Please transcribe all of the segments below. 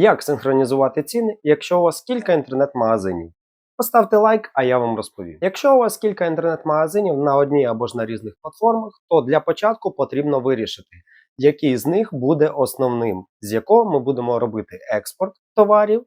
Як синхронізувати ціни, якщо у вас кілька інтернет-магазинів? Поставте лайк, а я вам розповім. Якщо у вас кілька інтернет-магазинів на одній або ж на різних платформах, то для початку потрібно вирішити, який з них буде основним, з якого ми будемо робити експорт товарів,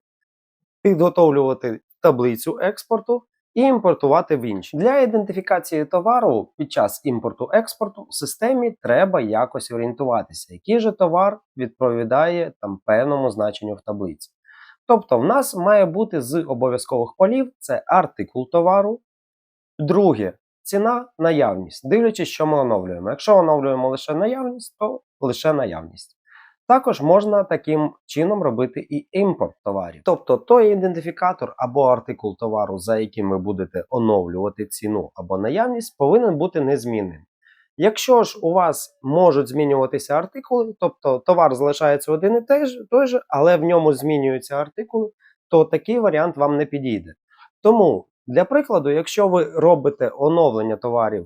підготовлювати таблицю експорту і імпортувати в інші. Для ідентифікації товару під час імпорту-експорту в системі треба якось орієнтуватися, який же товар відповідає там певному значенню в таблиці. Тобто, в нас має бути з обов'язкових полів це артикул товару. Друге ціна, наявність. Дивлячись, що ми оновлюємо. Якщо оновлюємо лише наявність, то лише наявність. Також можна таким чином робити і імпорт товарів. Тобто той ідентифікатор або артикул товару, за яким ви будете оновлювати ціну або наявність, повинен бути незмінним. Якщо ж у вас можуть змінюватися артикули, тобто товар залишається один і той же, але в ньому змінюються артикули, то такий варіант вам не підійде. Тому, для прикладу, якщо ви робите оновлення товарів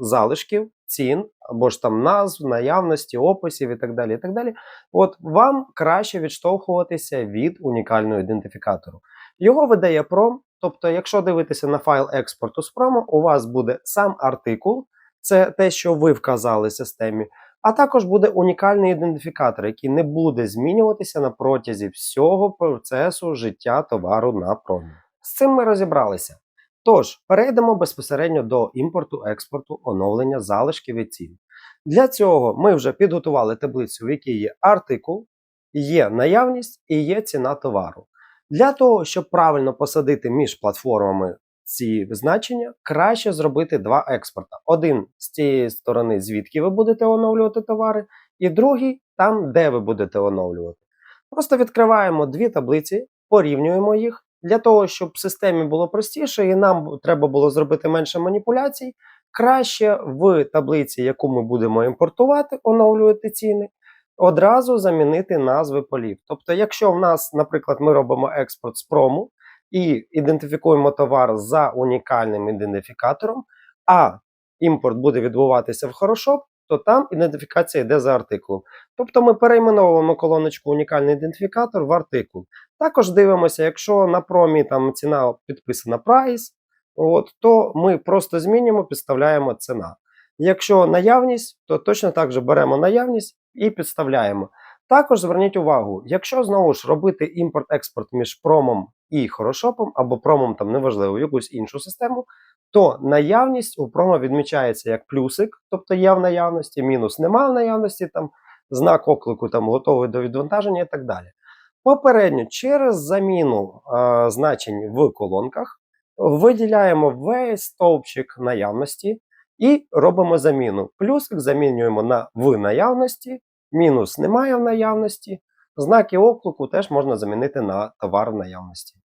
залишків, цін, або ж там назв, наявності, описів і так далі, і так далі, от вам краще відштовхуватися від унікального ідентифікатору. Його видає пром, тобто, якщо дивитися на файл експорту з прому, у вас буде сам артикул, це те, що ви вказали системі. А також буде унікальний ідентифікатор, який не буде змінюватися на протязі всього процесу життя товару на промі. З цим ми розібралися. Тож, перейдемо безпосередньо до імпорту, експорту, оновлення залишків і цін. Для цього ми вже підготували таблицю, в якій є артикул, є наявність і є ціна товару. Для того, щоб правильно посадити між платформами ці значення, краще зробити два експорта. Один з цієї сторони, звідки ви будете оновлювати товари, і другий там, де ви будете оновлювати. Просто відкриваємо дві таблиці, порівнюємо їх. Для того, щоб системі було простіше і нам треба було зробити менше маніпуляцій, краще в таблиці, яку ми будемо імпортувати, оновлювати ціни, одразу замінити назви полів. Тобто, якщо в нас, наприклад, ми робимо експорт з прому і ідентифікуємо товар за унікальним ідентифікатором, а імпорт буде відбуватися в Хорошоп, то там ідентифікація йде за артиклом. Тобто ми перейменовуємо колоночку унікальний ідентифікатор в артикул. Також дивимося, якщо на промі там ціна підписана прайс, от, то ми просто змінюємо, підставляємо ціна. Якщо наявність, то точно так же беремо наявність і підставляємо. Також зверніть увагу, якщо знову ж робити імпорт-експорт між промом і хорошопом, або промом там неважливо, якусь іншу систему, то наявність у промо відмічається як плюсик, тобто є в наявності, мінус нема в наявності, там знак оклику там готовий до відвантаження і так далі. Попередньо, через заміну е, значень в колонках виділяємо весь стовпчик наявності і робимо заміну. Плюсик замінюємо на в наявності, мінус немає в наявності. Знаки оклику теж можна замінити на товар в наявності.